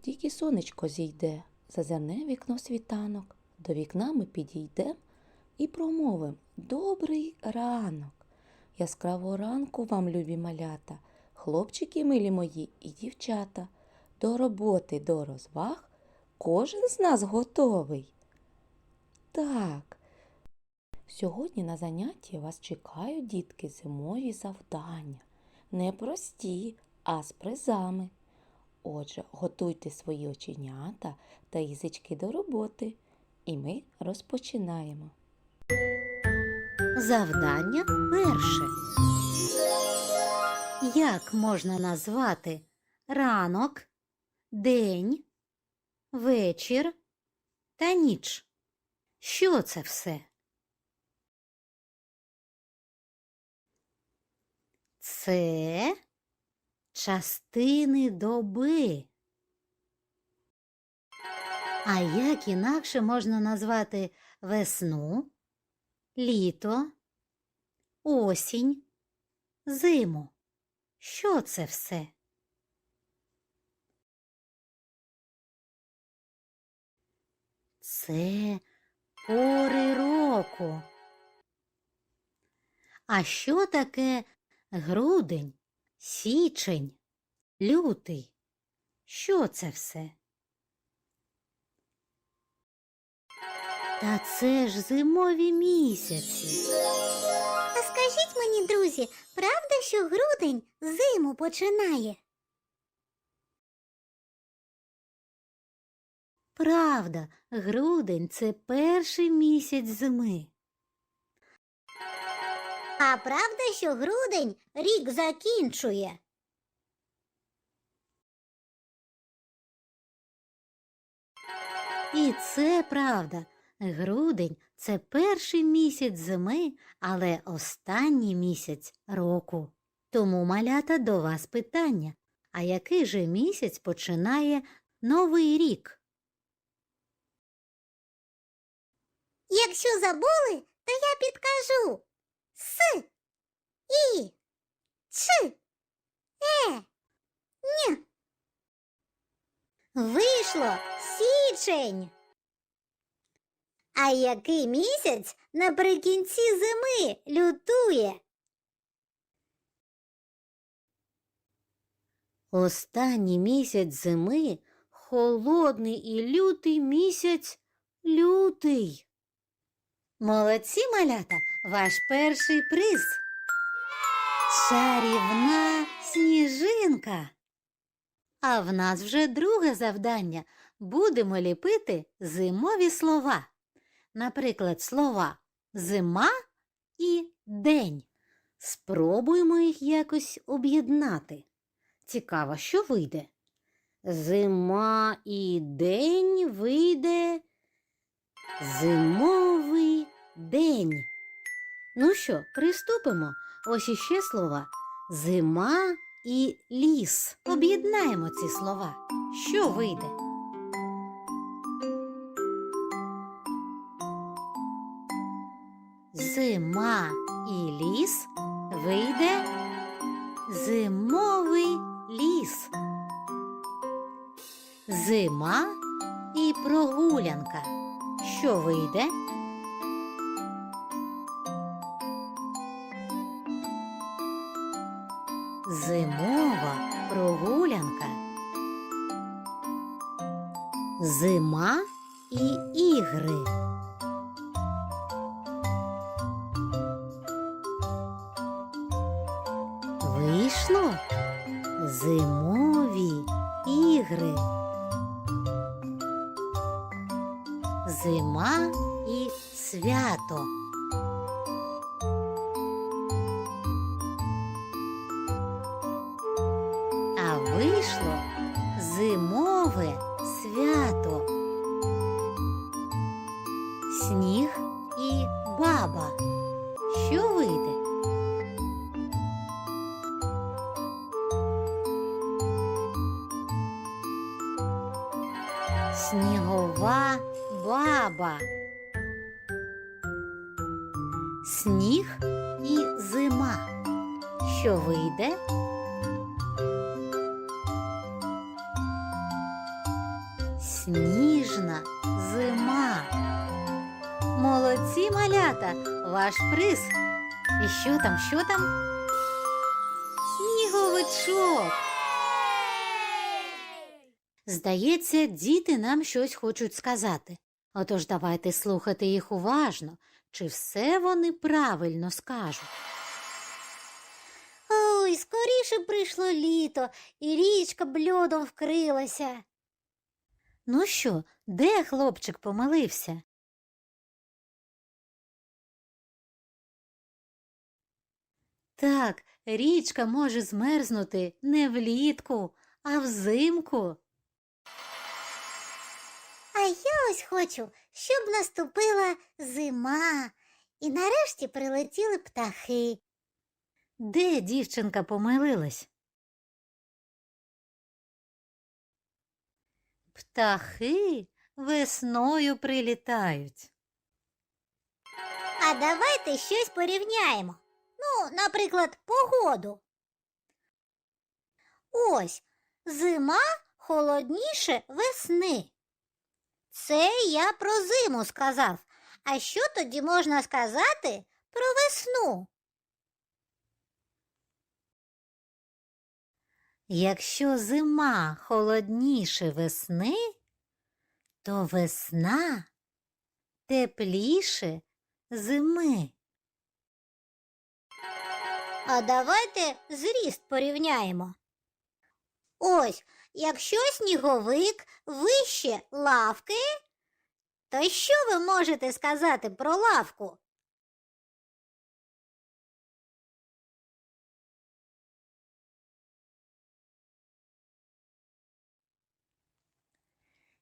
Тільки сонечко зійде, зазирне вікно світанок. До вікна ми підійдем і промовим Добрий ранок. Яскравого ранку вам, любі малята, хлопчики милі мої і дівчата. До роботи, до розваг кожен з нас готовий. Так. Сьогодні на занятті вас чекають дітки зимові завдання. Не прості, а з призами. Отже, готуйте свої оченята та язички до роботи, і ми розпочинаємо. Завдання перше. Як можна назвати ранок, день, вечір та ніч? Що це все? Це частини доби. А як інакше можна назвати весну, літо, осінь, зиму? Що це все? Це пори року. А що таке грудень, січень, лютий? Що це все? Та це ж зимові місяці. А скажіть мені, друзі, правда, що грудень зиму починає? Правда, грудень це перший місяць зими. А правда, що грудень рік закінчує? І це правда. Грудень це перший місяць зими, але останній місяць року. Тому малята до вас питання. А який же місяць починає новий рік? Якщо забули, то я підкажу. С, Е, Н. Вийшло січень. А який місяць наприкінці зими лютує? Останній місяць зими холодний і лютий місяць лютий. Молодці, малята, ваш перший приз. Чарівна сніжинка. А в нас вже друге завдання. Будемо ліпити зимові слова. Наприклад, слова зима і день. Спробуємо їх якось об'єднати. Цікаво, що вийде. Зима і день вийде зимовий день. Ну що, приступимо. Ось іще слова. Зима і ліс. Об'єднаємо ці слова. Що вийде? Зима і ліс вийде зимовий ліс. Зима і прогулянка. Що вийде? Зимова прогулянка. Зима і ігри. Вийшло зимові ігри. Зима і свято. А вийшло зимове свято. Сніг і баба. Сніжна зима. Молодці малята, ваш приз. І що там, що там? Сніговичок. Здається, діти нам щось хочуть сказати. Отож давайте слухати їх уважно, чи все вони правильно скажуть. Ой, скоріше прийшло літо, і річка б льодом вкрилася. Ну що, де хлопчик помилився? Так, річка може змерзнути не влітку, а взимку. А я ось хочу, щоб наступила зима, і нарешті прилетіли птахи. Де дівчинка помилилась? Птахи весною прилітають. А давайте щось порівняємо. Ну, наприклад, погоду. Ось зима холодніше весни. Це я про зиму сказав. А що тоді можна сказати про весну? Якщо зима холодніше весни, то весна тепліше зими. А давайте зріст порівняємо. Ось, якщо сніговик вище лавки, то що ви можете сказати про лавку?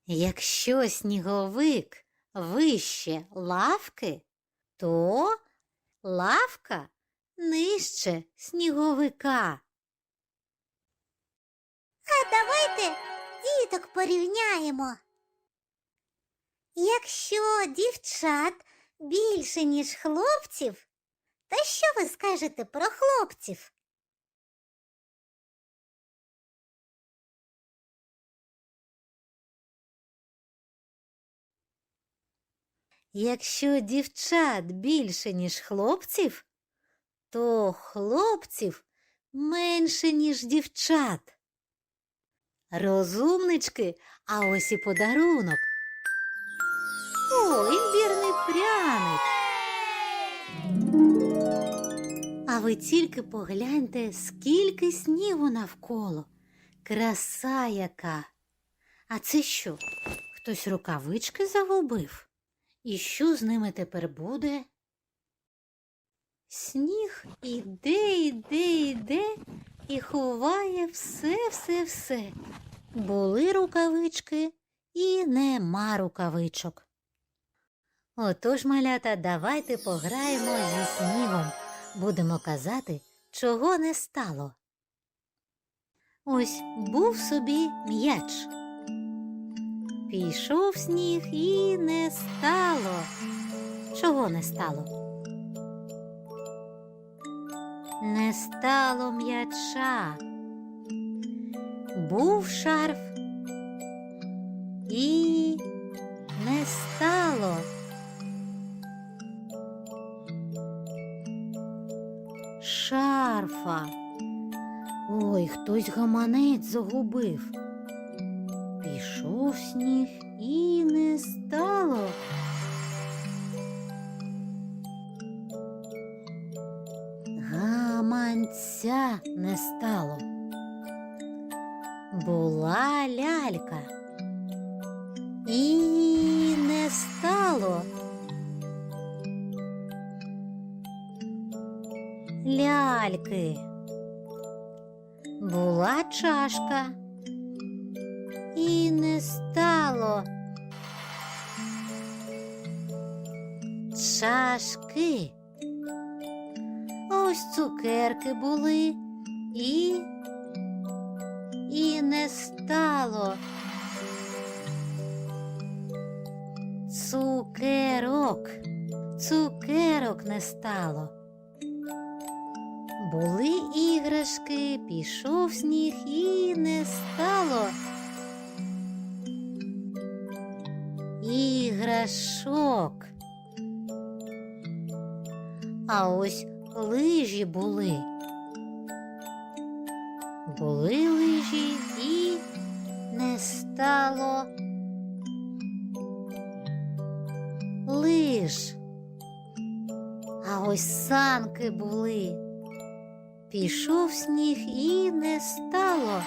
Якщо сніговик вище лавки, то лавка нижче сніговика. А давайте діток порівняємо. Якщо дівчат більше, ніж хлопців, то що ви скажете про хлопців? Якщо дівчат більше, ніж хлопців, то хлопців менше, ніж дівчат. Розумнички, а ось і подарунок. О, імбірний пряник. А ви тільки погляньте, скільки снігу навколо. Краса яка. А це що? Хтось рукавички загубив? І що з ними тепер буде? Сніг іде, іде, іде і ховає все, все, все. Були рукавички і нема рукавичок. Отож, малята, давайте пограємо зі снігом. Будемо казати, чого не стало. Ось був собі м'яч. Пішов сніг і не стало. Чого не стало? Не стало м'яча. Був шарф і не стало. Шарфа. Ой, хтось гаманець загубив. Пішов сніг і не стало. Гаманця не стало. Була лялька. І не стало. Ляльки. Була чашка і не стало. Чашки. Ось цукерки були і, і не стало. Цукерок, цукерок не стало. Були іграшки, пішов сніг і не стало. Іграшок. А ось лижі були. Були лижі і не стало лиж. А ось санки були. Пішов сніг і не стало.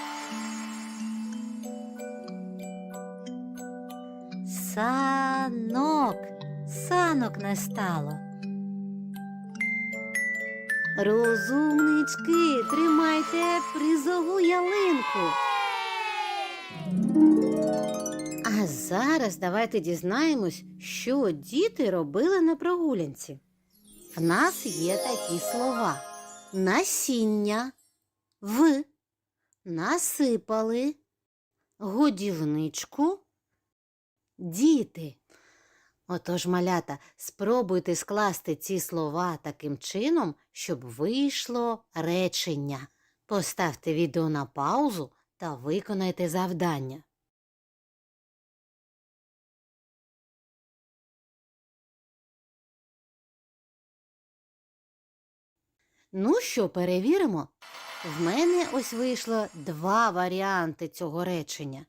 Санок, санок не стало. Розумнички, тримайте призову ялинку. А зараз давайте дізнаємось, що діти робили на прогулянці. В нас є такі слова: насіння, в, насипали, годівничку, діти. Отож, малята, спробуйте скласти ці слова таким чином, щоб вийшло речення. Поставте відео на паузу та виконайте завдання. Ну що, перевіримо? В мене ось вийшло два варіанти цього речення.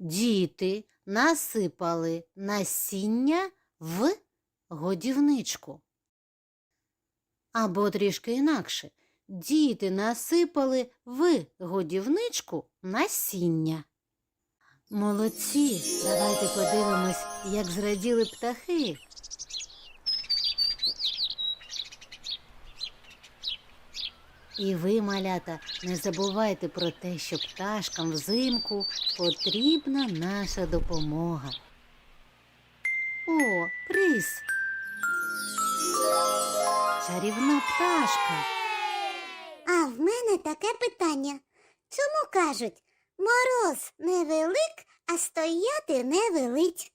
Діти насипали насіння в годівничку. Або трішки інакше. Діти насипали в годівничку насіння. Молодці, давайте подивимось, як зраділи птахи. І ви, малята, не забувайте про те, що пташкам взимку потрібна наша допомога. О, приз! Чарівна пташка. А в мене таке питання. Чому кажуть, мороз не велик, а стояти не велить?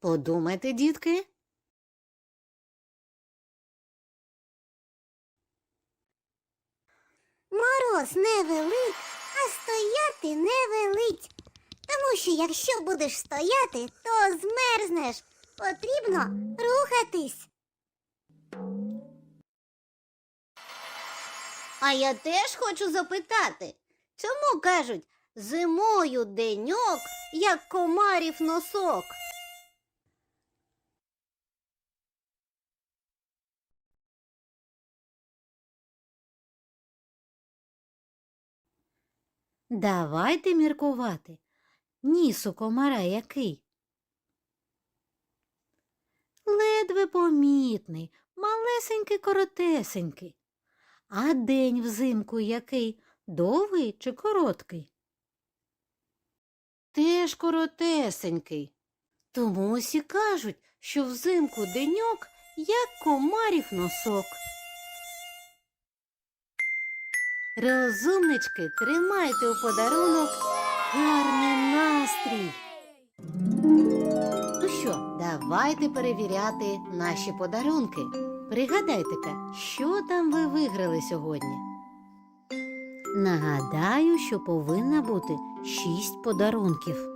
Подумайте, дітки. Мороз не велик, а стояти не велить. Тому що якщо будеш стояти, то змерзнеш. Потрібно рухатись. А я теж хочу запитати, чому кажуть зимою деньок, як комарів носок? Давайте міркувати. Ніс у комара який? Ледве помітний, малесенький коротесенький. А день взимку який? Довгий чи короткий? Теж коротесенький. Тому ось і кажуть, що взимку деньок, як комарів носок. Розумнички, тримайте у подарунок гарний настрій. Ну що, давайте перевіряти наші подарунки. Пригадайте-ка, що там ви виграли сьогодні? Нагадаю, що повинна бути шість подарунків.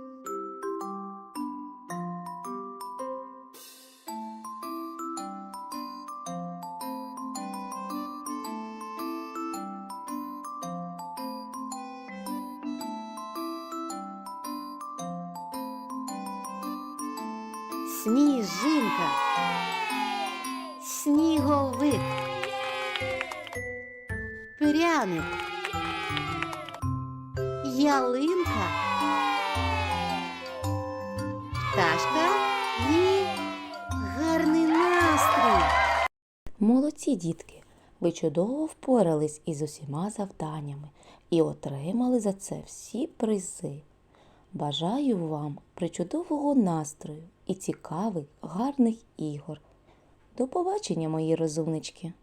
Ялинка, пташка і гарний настрій. Молодці, дітки! Ви чудово впорались із усіма завданнями і отримали за це всі призи. Бажаю вам причудового настрою і цікавих, гарних ігор. До побачення, мої розумнички!